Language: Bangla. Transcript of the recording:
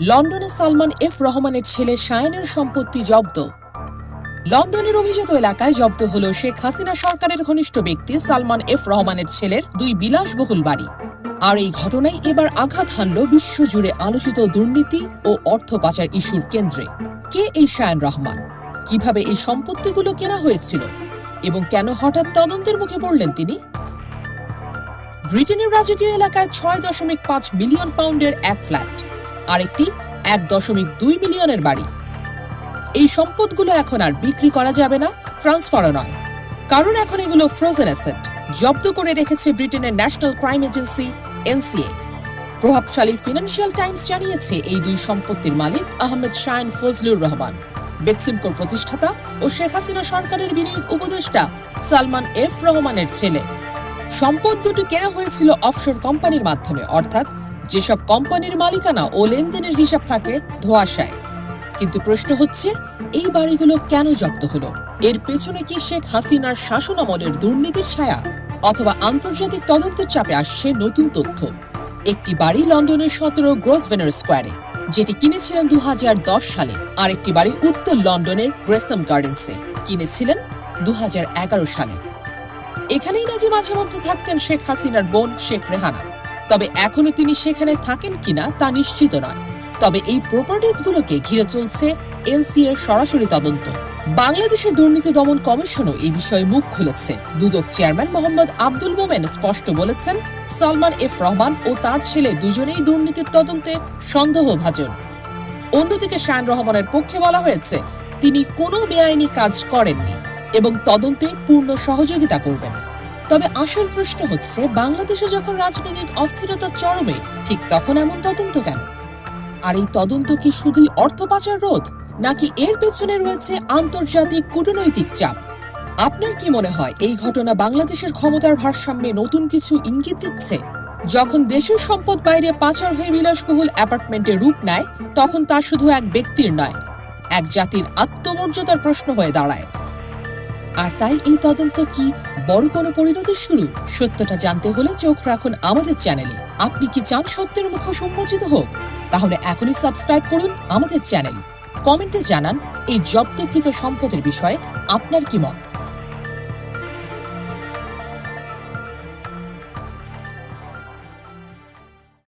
লন্ডনে সালমান এফ রহমানের ছেলে শায়নের সম্পত্তি জব্দ। লন্ডনের অভিজাত এলাকায় জব্দ হল শেখ হাসিনা সরকারের ঘনিষ্ঠ ব্যক্তি সালমান এফ রহমানের ছেলের দুই বিলাসবহুল বাড়ি। আর এই ঘটনায় এবার আঘাত হানল বিশ্বজুড়ে আলোচিত দুর্নীতি ও অর্থ পাচার ইস্যুর কেন্দ্রে। কে এই শায়ন রহমান? কীভাবে এই সম্পত্তিগুলো কেনা হয়েছিল? এবং কেন হঠাৎ তদন্তের মুখে পড়লেন তিনি? ব্রিটেনের রাজকীয় এলাকায় ছয় দশমিক পাঁচ মিলিয়ন পাউন্ডের এক ফ্ল্যাট। আরেকটি এক দশমিক দুই মিলিয়নের বাড়ি। এই সম্পদগুলো এখন আর বিক্রি করা যাবে না, ট্রান্সফারও নয়। কারণ এখন এগুলো ফ্রোজেন অ্যাসেট জব্দ করে রেখেছে ব্রিটেনের ন্যাশনাল ক্রাইম এজেন্সি, এনসিএ। প্রভাবশালী ফিনান্সিয়াল টাইমস জানিয়েছে এই দুই সম্পত্তির মালিক আহমেদ শায়ন ফজলুর রহমান। বেক্সিমকোর প্রতিষ্ঠাতা ও শেখ হাসিনা সরকারের বিনিয়োগ উপদেষ্টা সালমান এফ রহমানের ছেলে। সম্পদ দুটো কেনা হয়েছিল অফশোর কোম্পানির মাধ্যমে, অর্থাৎ যেসব কোম্পানির মালিকানা ও লেনদেনের হিসাব থাকে, ধোয়াশায়। কিন্তু প্রশ্ন হচ্ছে, এই বাড়িগুলো কেন জব্দ হলো? এর পেছনে কি শেখ হাসিনার শাসন আমলের দুর্নীতির ছায়া? অথবা আন্তর্জাতিক তদন্তের চাপে আসছে নতুন তথ্য? একটি বাড়ি লন্ডনের সতেরো গ্রোসভেনার স্কোয়ারে, যেটি কিনেছিলেন দু হাজার দশ সালে, আর একটি বাড়ি উত্তর লন্ডনের গ্রেসম গার্ডেন্সে, কিনেছিলেন দু হাজার এগারো সালে। এখানেই নাকি মাঝে মধ্যে থাকতেন শেখ হাসিনার বোন শেখ রেহানা। তবে এখনও তিনি সেখানে থাকেন কিনা তা নিশ্চিত নয়। তবে এই প্রপার্টিজ গুলোকে ঘিরে চলছে এনসি এর সরাসরি তদন্ত। বাংলাদেশের দুর্নীতি দমন কমিশনও এই বিষয়ে মুখ খুলেছে। দুদক চেয়ারম্যান মোহাম্মদ আব্দুল মোমেন স্পষ্ট বলেছেন, সালমান এফ রহমান ও তার ছেলে দুজনেই দুর্নীতির তদন্তে সন্দেহভাজন। অন্যদিকে শায়ন রহমানের পক্ষে বলা হয়েছে, তিনি কোনো বেআইনি কাজ করেননি এবং তদন্তে পূর্ণ সহযোগিতা করবেন। তবে আসল প্রশ্ন হচ্ছে, বাংলাদেশে যখন রাজনৈতিক অস্থিরতা চরমে, ঠিক তখন এমন তদন্ত কেন? আর এই তদন্ত কি শুধুই অর্থ পাচার রোধ, নাকি এর পেছনে রয়েছে আন্তর্জাতিক কূটনৈতিক চাপ? আপনার কি মনে হয়, এই ঘটনা বাংলাদেশের ক্ষমতার ভারসাম্যে নতুন কিছু ইঙ্গিত দিচ্ছে? যখন দেশের সম্পদ বাইরে পাচার হয়ে বিলাসবহুল অ্যাপার্টমেন্টে রূপ নেয়, তখন তা শুধু এক ব্যক্তির নয়, এক জাতির আত্মমর্যাদার প্রশ্ন হয়ে দাঁড়ায়। আর তাই এই তদন্ত কি বড় কোনো পরিণতির শুরু? সত্যটা জানতে হলে চোখ রাখুন আমাদের চ্যানেলে। আপনি কি চান সত্যের মুখ সম্মোচিত হোক? তাহলে এখনই সাবস্ক্রাইব করুন আমাদের চ্যানেল। কমেন্টে জানান এই জব্দকৃত সম্পদের বিষয়ে আপনার কি মত?